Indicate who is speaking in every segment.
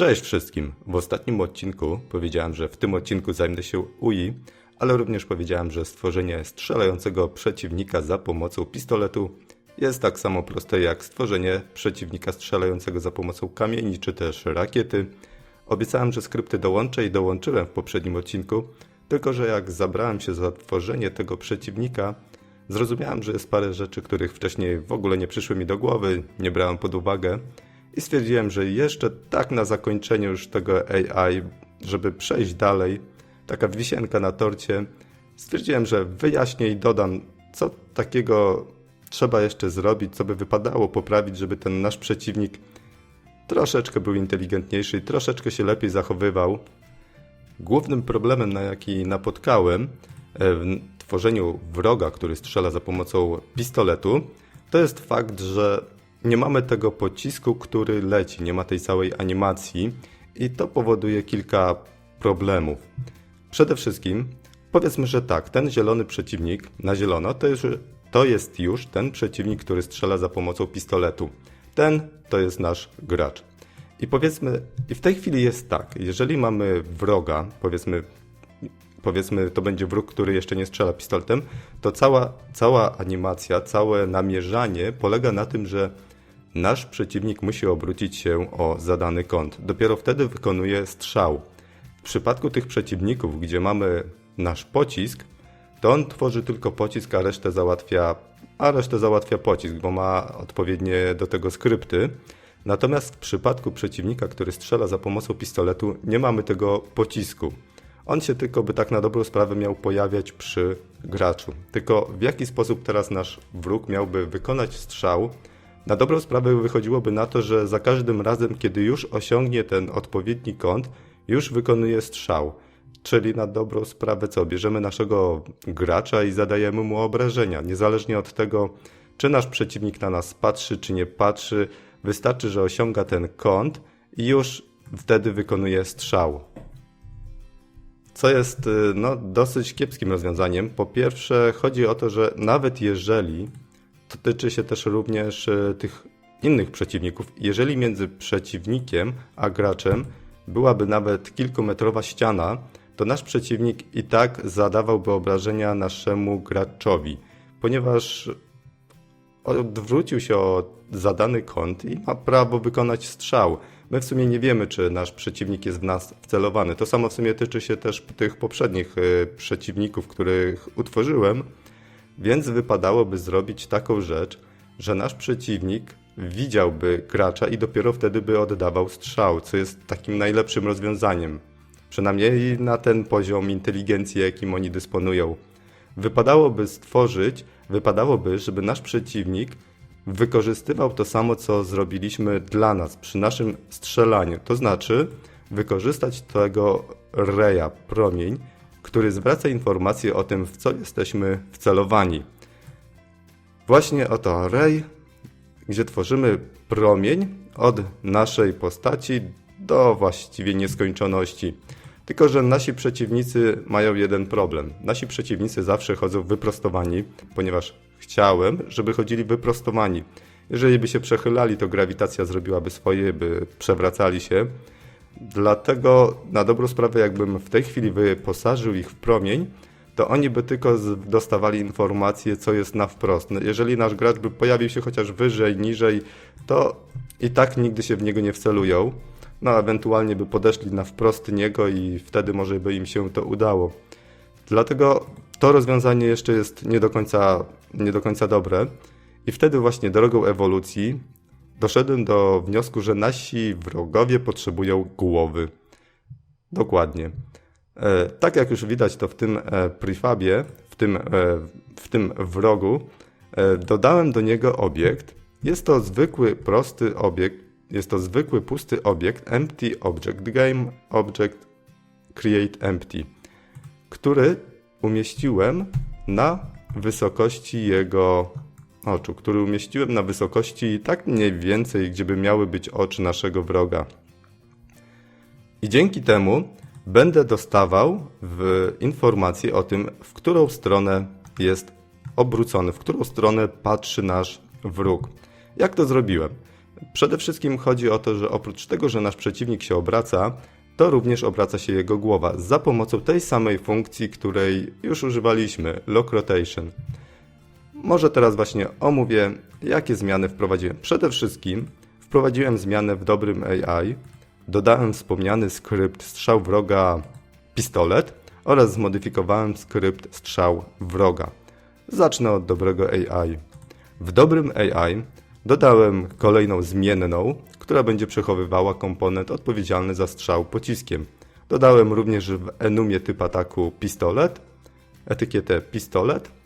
Speaker 1: Cześć wszystkim! W ostatnim odcinku powiedziałem, że w tym odcinku zajmę się UI, ale również powiedziałem, że stworzenie strzelającego przeciwnika za pomocą pistoletu jest tak samo proste jak stworzenie przeciwnika strzelającego za pomocą kamieni czy też rakiety. Obiecałem, że skrypty dołączę i dołączyłem w poprzednim odcinku, tylko że jak zabrałem się za tworzenie tego przeciwnika, zrozumiałem, że jest parę rzeczy, których wcześniej w ogóle nie przyszły mi do głowy, nie brałem pod uwagę i stwierdziłem, że jeszcze tak na zakończenie już tego AI, żeby przejść dalej, taka wisienka na torcie, stwierdziłem, że wyjaśnię i dodam, co takiego trzeba jeszcze zrobić, co by wypadało poprawić, żeby ten nasz przeciwnik troszeczkę był inteligentniejszy troszeczkę się lepiej zachowywał. Głównym problemem, na jaki napotkałem e, w tworzeniu wroga, który strzela za pomocą pistoletu, to jest fakt, że nie mamy tego pocisku, który leci, nie ma tej całej animacji i to powoduje kilka problemów. Przede wszystkim powiedzmy, że tak, ten zielony przeciwnik na zielono to jest, to jest już ten przeciwnik, który strzela za pomocą pistoletu. Ten to jest nasz gracz. I powiedzmy, i w tej chwili jest tak, jeżeli mamy wroga, powiedzmy, powiedzmy to będzie wróg, który jeszcze nie strzela pistoletem, to cała, cała animacja, całe namierzanie polega na tym, że nasz przeciwnik musi obrócić się o zadany kąt. Dopiero wtedy wykonuje strzał. W przypadku tych przeciwników, gdzie mamy nasz pocisk, to on tworzy tylko pocisk, a resztę załatwia, a resztę załatwia pocisk, bo ma odpowiednie do tego skrypty. Natomiast w przypadku przeciwnika, który strzela za pomocą pistoletu, nie mamy tego pocisku. On się tylko by tak na dobrą sprawę miał pojawiać przy graczu. Tylko w jaki sposób teraz nasz wróg miałby wykonać strzał? Na dobrą sprawę wychodziłoby na to, że za każdym razem, kiedy już osiągnie ten odpowiedni kąt, już wykonuje strzał. Czyli na dobrą sprawę co? Bierzemy naszego gracza i zadajemy mu obrażenia. Niezależnie od tego, czy nasz przeciwnik na nas patrzy, czy nie patrzy, wystarczy, że osiąga ten kąt i już wtedy wykonuje strzał. Co jest y, no, dosyć kiepskim rozwiązaniem. Po pierwsze, chodzi o to, że nawet jeżeli to tyczy się też również y, tych innych przeciwników, jeżeli między przeciwnikiem a graczem byłaby nawet kilkumetrowa ściana, to nasz przeciwnik i tak zadawałby obrażenia naszemu graczowi, ponieważ odwrócił się o zadany kąt i ma prawo wykonać strzał. My w sumie nie wiemy, czy nasz przeciwnik jest w nas wcelowany. To samo w sumie tyczy się też tych poprzednich y, przeciwników, których utworzyłem, więc wypadałoby zrobić taką rzecz, że nasz przeciwnik widziałby gracza i dopiero wtedy by oddawał strzał, co jest takim najlepszym rozwiązaniem. Przynajmniej na ten poziom inteligencji, jakim oni dysponują. Wypadałoby stworzyć, wypadałoby, żeby nasz przeciwnik wykorzystywał to samo, co zrobiliśmy dla nas przy naszym strzelaniu. To znaczy wykorzystać tego reja, promień, który zwraca informacje o tym, w co jesteśmy wcelowani. Właśnie oto rej, gdzie tworzymy promień od naszej postaci do właściwie nieskończoności. Tylko, że nasi przeciwnicy mają jeden problem. Nasi przeciwnicy zawsze chodzą wyprostowani, ponieważ chciałem, żeby chodzili wyprostowani. Jeżeli by się przechylali, to grawitacja zrobiłaby swoje, by przewracali się. Dlatego na dobrą sprawę, jakbym w tej chwili wyposażył ich w promień, to oni by tylko dostawali informację, co jest na wprost. No, Jeżeli nasz gracz by pojawił się chociaż wyżej, niżej, to i tak nigdy się w niego nie wcelują. No, ewentualnie by podeszli na wprost niego i wtedy może by im się to udało. Dlatego to rozwiązanie jeszcze jest nie do końca, nie do końca dobre. I wtedy właśnie drogą ewolucji doszedłem do wniosku, że nasi wrogowie potrzebują głowy. Dokładnie. E, tak jak już widać to w tym e, prefabie, w tym, e, w tym wrogu, dodałem do niego obiekt. Jest to zwykły, prosty obiekt, jest to zwykły, pusty obiekt, empty object, game object create empty, który umieściłem na wysokości jego oczu, który umieściłem na wysokości tak mniej więcej, gdzie by miały być oczy naszego wroga. I dzięki temu będę dostawał w informacje o tym, w którą stronę jest obrócony, w którą stronę patrzy nasz wróg. Jak to zrobiłem? Przede wszystkim chodzi o to, że oprócz tego, że nasz przeciwnik się obraca, to również obraca się jego głowa za pomocą tej samej funkcji, której już używaliśmy lock rotation. Może teraz właśnie omówię, jakie zmiany wprowadziłem. Przede wszystkim wprowadziłem zmianę w dobrym AI, dodałem wspomniany skrypt strzał wroga pistolet oraz zmodyfikowałem skrypt strzał wroga. Zacznę od dobrego AI. W dobrym AI dodałem kolejną zmienną, która będzie przechowywała komponent odpowiedzialny za strzał pociskiem. Dodałem również w enumie typ ataku pistolet, etykietę pistolet.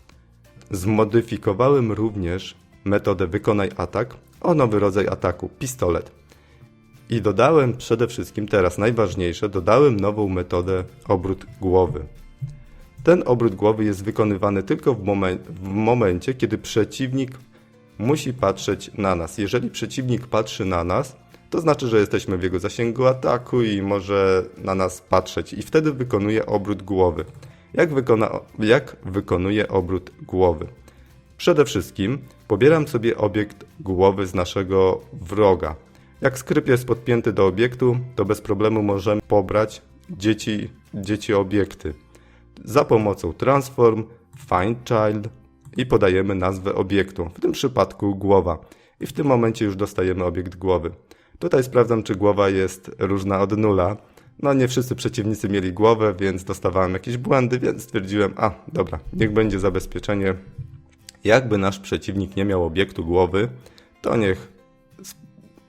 Speaker 1: Zmodyfikowałem również metodę wykonaj atak o nowy rodzaj ataku pistolet. I dodałem przede wszystkim, teraz najważniejsze, dodałem nową metodę obrót głowy. Ten obrót głowy jest wykonywany tylko w, momen- w momencie, kiedy przeciwnik musi patrzeć na nas. Jeżeli przeciwnik patrzy na nas, to znaczy, że jesteśmy w jego zasięgu ataku i może na nas patrzeć, i wtedy wykonuje obrót głowy. Jak, wykona- jak wykonuje obrót głowy? Przede wszystkim pobieram sobie obiekt głowy z naszego wroga. Jak skrypt jest podpięty do obiektu, to bez problemu możemy pobrać dzieci, dzieci obiekty. Za pomocą transform, find child i podajemy nazwę obiektu, w tym przypadku głowa. I w tym momencie już dostajemy obiekt głowy. Tutaj sprawdzam, czy głowa jest różna od nula. No nie wszyscy przeciwnicy mieli głowę, więc dostawałem jakieś błędy, więc stwierdziłem, a dobra, niech będzie zabezpieczenie. Jakby nasz przeciwnik nie miał obiektu głowy, to niech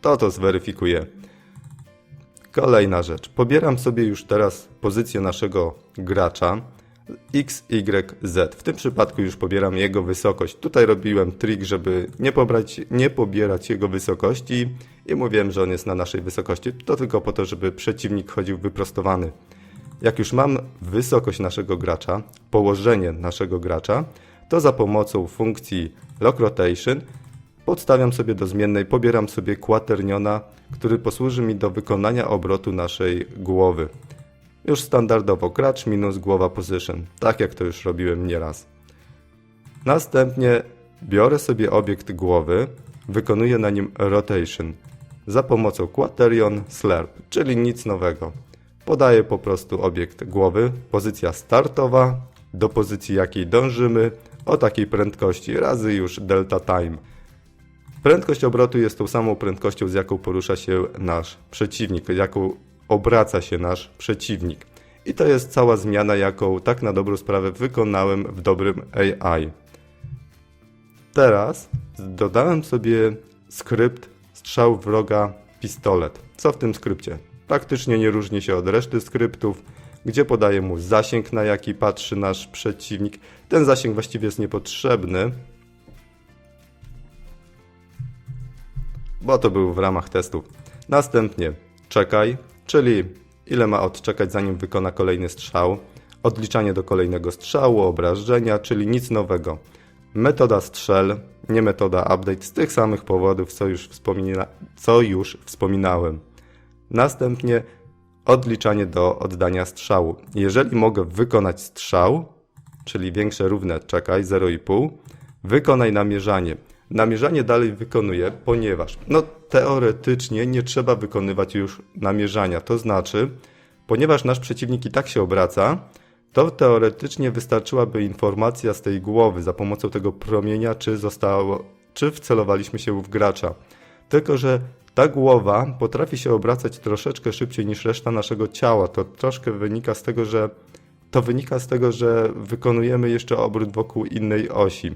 Speaker 1: to to zweryfikuje. Kolejna rzecz. Pobieram sobie już teraz pozycję naszego gracza X, Y, Z. W tym przypadku już pobieram jego wysokość. Tutaj robiłem trik, żeby nie, pobrać, nie pobierać jego wysokości i mówiłem, że on jest na naszej wysokości. To tylko po to, żeby przeciwnik chodził wyprostowany. Jak już mam wysokość naszego gracza, położenie naszego gracza, to za pomocą funkcji lock rotation podstawiam sobie do zmiennej, pobieram sobie quaterniona, który posłuży mi do wykonania obrotu naszej głowy. Już standardowo gracz minus głowa position, tak jak to już robiłem nieraz. Następnie biorę sobie obiekt głowy, wykonuję na nim rotation za pomocą quaterion slurp, czyli nic nowego. Podaję po prostu obiekt głowy, pozycja startowa, do pozycji jakiej dążymy, o takiej prędkości razy już delta time. Prędkość obrotu jest tą samą prędkością, z jaką porusza się nasz przeciwnik, jaką obraca się nasz przeciwnik. I to jest cała zmiana, jaką tak na dobrą sprawę wykonałem w dobrym AI. Teraz dodałem sobie skrypt strzał wroga pistolet. Co w tym skrypcie? Praktycznie nie różni się od reszty skryptów, gdzie podaję mu zasięg, na jaki patrzy nasz przeciwnik. Ten zasięg właściwie jest niepotrzebny, bo to był w ramach testów. Następnie czekaj, czyli ile ma odczekać zanim wykona kolejny strzał, odliczanie do kolejnego strzału, obrażenia, czyli nic nowego. Metoda strzel, nie metoda update z tych samych powodów, co już, wspomina, co już wspominałem. Następnie odliczanie do oddania strzału. Jeżeli mogę wykonać strzał, czyli większe równe czekaj 0,5, wykonaj namierzanie. Namierzanie dalej wykonuję, ponieważ no teoretycznie nie trzeba wykonywać już namierzania. To znaczy, ponieważ nasz przeciwnik i tak się obraca, to teoretycznie wystarczyłaby informacja z tej głowy za pomocą tego promienia, czy zostało, czy wcelowaliśmy się w gracza. Tylko, że ta głowa potrafi się obracać troszeczkę szybciej niż reszta naszego ciała. To troszkę wynika z tego, że to wynika z tego, że wykonujemy jeszcze obrót wokół innej osi.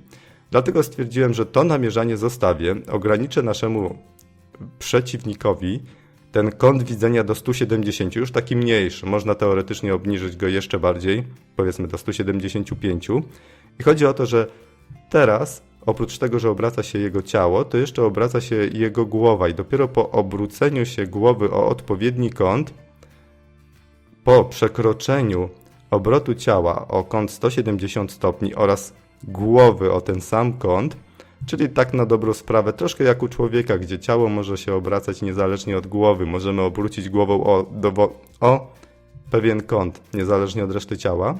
Speaker 1: Dlatego stwierdziłem, że to namierzanie zostawię, ograniczę naszemu przeciwnikowi ten kąt widzenia do 170, już taki mniejszy. Można teoretycznie obniżyć go jeszcze bardziej, powiedzmy do 175. I chodzi o to, że teraz, oprócz tego, że obraca się jego ciało, to jeszcze obraca się jego głowa i dopiero po obróceniu się głowy o odpowiedni kąt, po przekroczeniu obrotu ciała o kąt 170 stopni oraz głowy o ten sam kąt, czyli tak na dobrą sprawę, troszkę jak u człowieka, gdzie ciało może się obracać niezależnie od głowy. Możemy obrócić głową o, o pewien kąt, niezależnie od reszty ciała.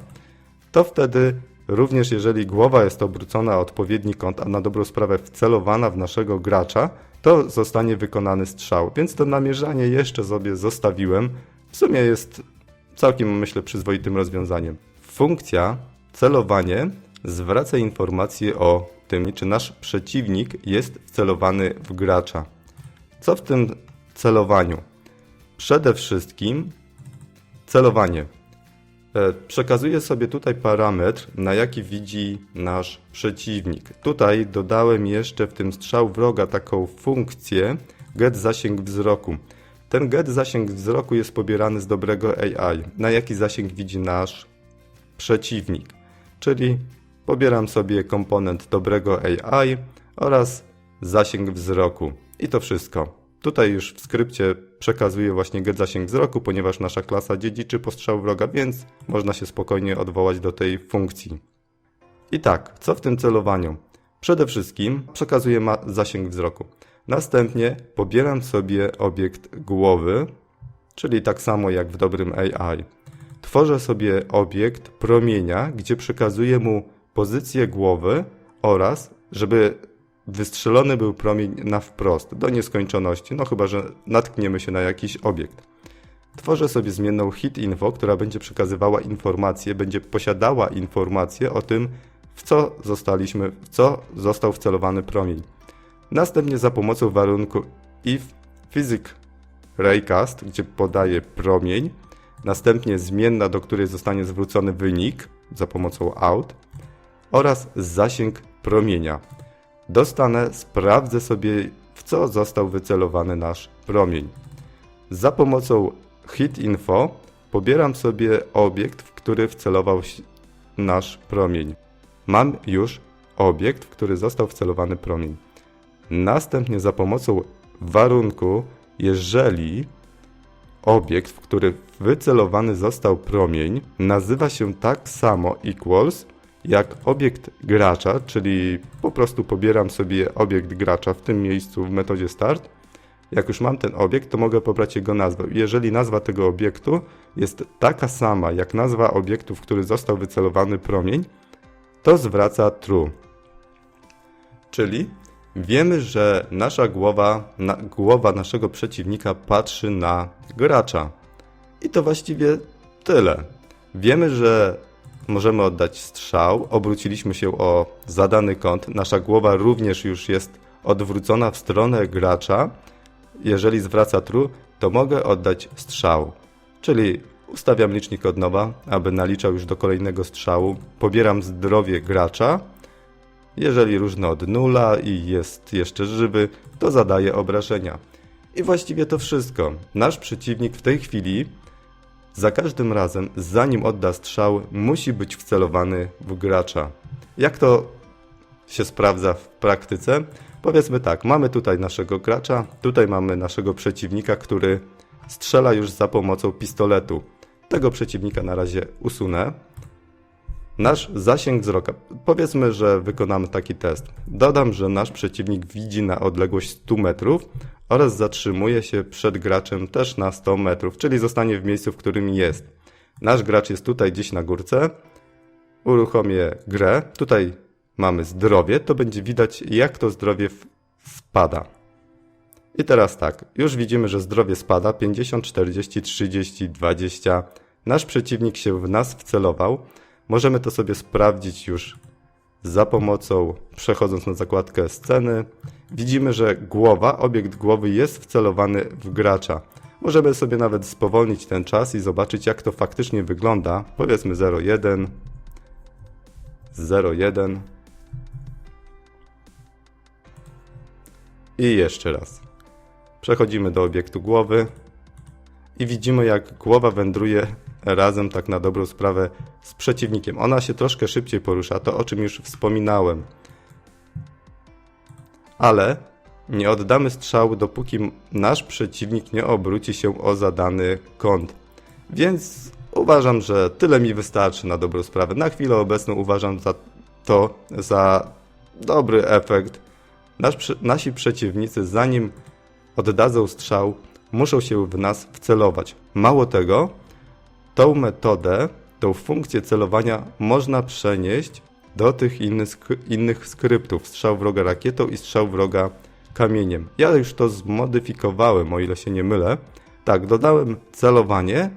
Speaker 1: To wtedy również jeżeli głowa jest obrócona odpowiedni kąt, a na dobrą sprawę wcelowana w naszego gracza, to zostanie wykonany strzał. Więc to namierzanie jeszcze sobie zostawiłem. W sumie jest całkiem, myślę, przyzwoitym rozwiązaniem. Funkcja celowanie zwraca informację o tym, czy nasz przeciwnik jest wcelowany w gracza. Co w tym celowaniu? Przede wszystkim celowanie. E, Przekazuję sobie tutaj parametr, na jaki widzi nasz przeciwnik. Tutaj dodałem jeszcze w tym strzał wroga taką funkcję get zasięg wzroku. Ten get zasięg wzroku jest pobierany z dobrego AI, na jaki zasięg widzi nasz przeciwnik. Czyli pobieram sobie komponent dobrego AI oraz zasięg wzroku. I to wszystko. Tutaj już w skrypcie przekazuję właśnie get zasięg wzroku, ponieważ nasza klasa dziedziczy postrzał wroga, więc można się spokojnie odwołać do tej funkcji. I tak, co w tym celowaniu? Przede wszystkim przekazuję zasięg wzroku. Następnie pobieram sobie obiekt głowy, czyli tak samo jak w dobrym AI. Tworzę sobie obiekt promienia, gdzie przekazuję mu pozycję głowy oraz, żeby wystrzelony był promień na wprost, do nieskończoności, no chyba, że natkniemy się na jakiś obiekt. Tworzę sobie zmienną hit info, która będzie przekazywała informacje, będzie posiadała informacje o tym, w co zostaliśmy, w co został wcelowany promień. Następnie za pomocą warunku if physic raycast, gdzie podaję promień, następnie zmienna, do której zostanie zwrócony wynik za pomocą out oraz zasięg promienia. Dostanę, sprawdzę sobie, w co został wycelowany nasz promień. Za pomocą hit info pobieram sobie obiekt, w który wcelował nasz promień. Mam już obiekt, w który został wcelowany promień. Następnie za pomocą warunku, jeżeli obiekt, w który wycelowany został promień, nazywa się tak samo equals jak obiekt gracza, czyli po prostu pobieram sobie obiekt gracza w tym miejscu w metodzie start. Jak już mam ten obiekt, to mogę pobrać jego nazwę. Jeżeli nazwa tego obiektu jest taka sama jak nazwa obiektu, w który został wycelowany promień, to zwraca true. Czyli wiemy, że nasza głowa, na, głowa naszego przeciwnika patrzy na gracza. I to właściwie tyle. Wiemy, że możemy oddać strzał, obróciliśmy się o zadany kąt, nasza głowa również już jest odwrócona w stronę gracza. Jeżeli zwraca true, to mogę oddać strzał. Czyli ustawiam licznik od nowa, aby naliczał już do kolejnego strzału. Pobieram zdrowie gracza. Jeżeli różny od nula i jest jeszcze żywy, to zadaję obrażenia. I właściwie to wszystko. Nasz przeciwnik w tej chwili za każdym razem, zanim odda strzał, musi być wcelowany w gracza. Jak to się sprawdza w praktyce? Powiedzmy tak, mamy tutaj naszego gracza, tutaj mamy naszego przeciwnika, który strzela już za pomocą pistoletu. Tego przeciwnika na razie usunę. Nasz zasięg wzroku. Powiedzmy, że wykonamy taki test. Dodam, że nasz przeciwnik widzi na odległość 100 metrów oraz zatrzymuje się przed graczem też na 100 metrów, czyli zostanie w miejscu, w którym jest. Nasz gracz jest tutaj gdzieś na górce. Uruchomię grę. Tutaj mamy zdrowie. To będzie widać, jak to zdrowie spada. I teraz tak, już widzimy, że zdrowie spada 50, 40, 30, 20. Nasz przeciwnik się w nas wcelował. Możemy to sobie sprawdzić już za pomocą, przechodząc na zakładkę sceny, widzimy, że głowa, obiekt głowy jest wcelowany w gracza. Możemy sobie nawet spowolnić ten czas i zobaczyć jak to faktycznie wygląda. Powiedzmy 0,1 0,1 i jeszcze raz. Przechodzimy do obiektu głowy i widzimy jak głowa wędruje razem tak na dobrą sprawę z przeciwnikiem. Ona się troszkę szybciej porusza, to o czym już wspominałem. Ale nie oddamy strzału, dopóki nasz przeciwnik nie obróci się o zadany kąt. Więc uważam, że tyle mi wystarczy na dobrą sprawę. Na chwilę obecną uważam za to za dobry efekt. Nasz, nasi przeciwnicy, zanim oddadzą strzał, muszą się w nas wcelować. Mało tego, tą metodę, tą funkcję celowania można przenieść do tych innych, innych skryptów. Strzał wroga rakietą i strzał wroga kamieniem. Ja już to zmodyfikowałem, o ile się nie mylę. Tak, dodałem celowanie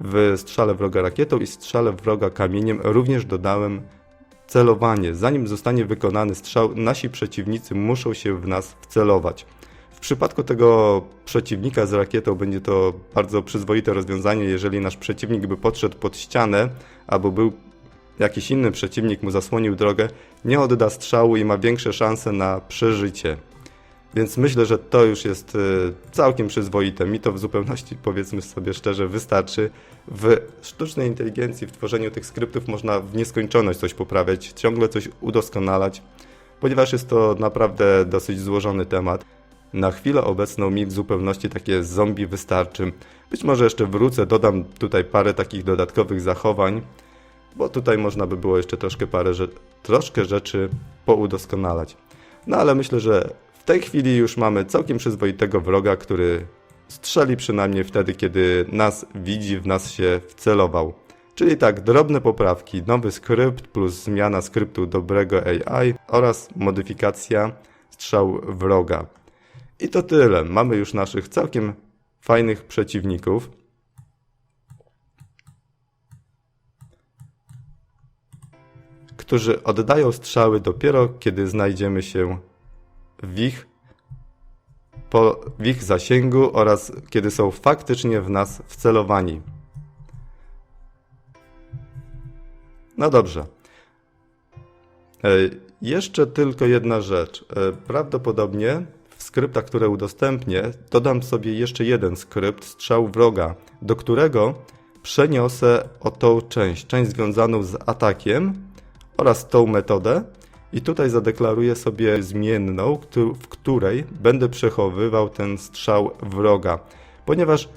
Speaker 1: w strzale wroga rakietą i strzale wroga kamieniem. Również dodałem celowanie. Zanim zostanie wykonany strzał, nasi przeciwnicy muszą się w nas wcelować. Przypadku tego przeciwnika z rakietą będzie to bardzo przyzwoite rozwiązanie, jeżeli nasz przeciwnik by podszedł pod ścianę, albo był jakiś inny przeciwnik mu zasłonił drogę, nie odda strzału i ma większe szanse na przeżycie. Więc myślę, że to już jest y, całkiem przyzwoite. Mi to w zupełności, powiedzmy sobie szczerze, wystarczy. W sztucznej inteligencji, w tworzeniu tych skryptów można w nieskończoność coś poprawiać, ciągle coś udoskonalać, ponieważ jest to naprawdę dosyć złożony temat. Na chwilę obecną mi w zupełności takie zombie wystarczy. Być może jeszcze wrócę, dodam tutaj parę takich dodatkowych zachowań, bo tutaj można by było jeszcze troszkę parę rze- troszkę rzeczy poudoskonalać. No ale myślę, że w tej chwili już mamy całkiem przyzwoitego wroga, który strzeli przynajmniej wtedy, kiedy nas widzi, w nas się wcelował. Czyli tak, drobne poprawki, nowy skrypt plus zmiana skryptu dobrego AI oraz modyfikacja strzał wroga. I to tyle. Mamy już naszych całkiem fajnych przeciwników. którzy oddają strzały dopiero kiedy znajdziemy się w ich, po, w ich zasięgu oraz kiedy są faktycznie w nas wcelowani. No dobrze. E, Jeszcze tylko jedna rzecz. E, Prawdopodobnie skryptach, które udostępnię, dodam sobie jeszcze jeden skrypt, strzał wroga, do którego przeniosę o tą część, część związaną z atakiem oraz tą metodę i tutaj zadeklaruję sobie zmienną, w której będę przechowywał ten strzał wroga, ponieważ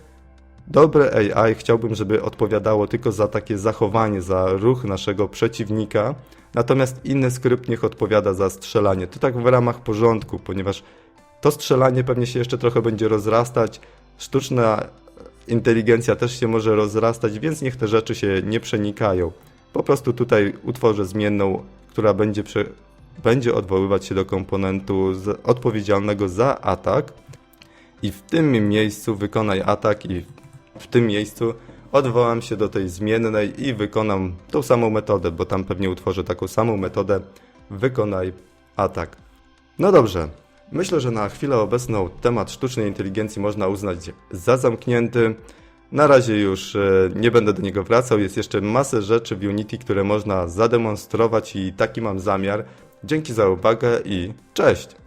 Speaker 1: Dobre AI chciałbym, żeby odpowiadało tylko za takie zachowanie, za ruch naszego przeciwnika, natomiast inny skrypt niech odpowiada za strzelanie. To tak w ramach porządku, ponieważ to strzelanie pewnie się jeszcze trochę będzie rozrastać, sztuczna inteligencja też się może rozrastać, więc niech te rzeczy się nie przenikają. Po prostu tutaj utworzę zmienną, która będzie, prze... będzie odwoływać się do komponentu z... odpowiedzialnego za atak i w tym miejscu wykonaj atak i w tym miejscu odwołam się do tej zmiennej i wykonam tą samą metodę, bo tam pewnie utworzę taką samą metodę wykonaj atak. No dobrze, myślę, że na chwilę obecną temat sztucznej inteligencji można uznać za zamknięty. Na razie już e, nie będę do niego wracał, jest jeszcze masę rzeczy w Unity, które można zademonstrować i taki mam zamiar. Dzięki za uwagę i cześć!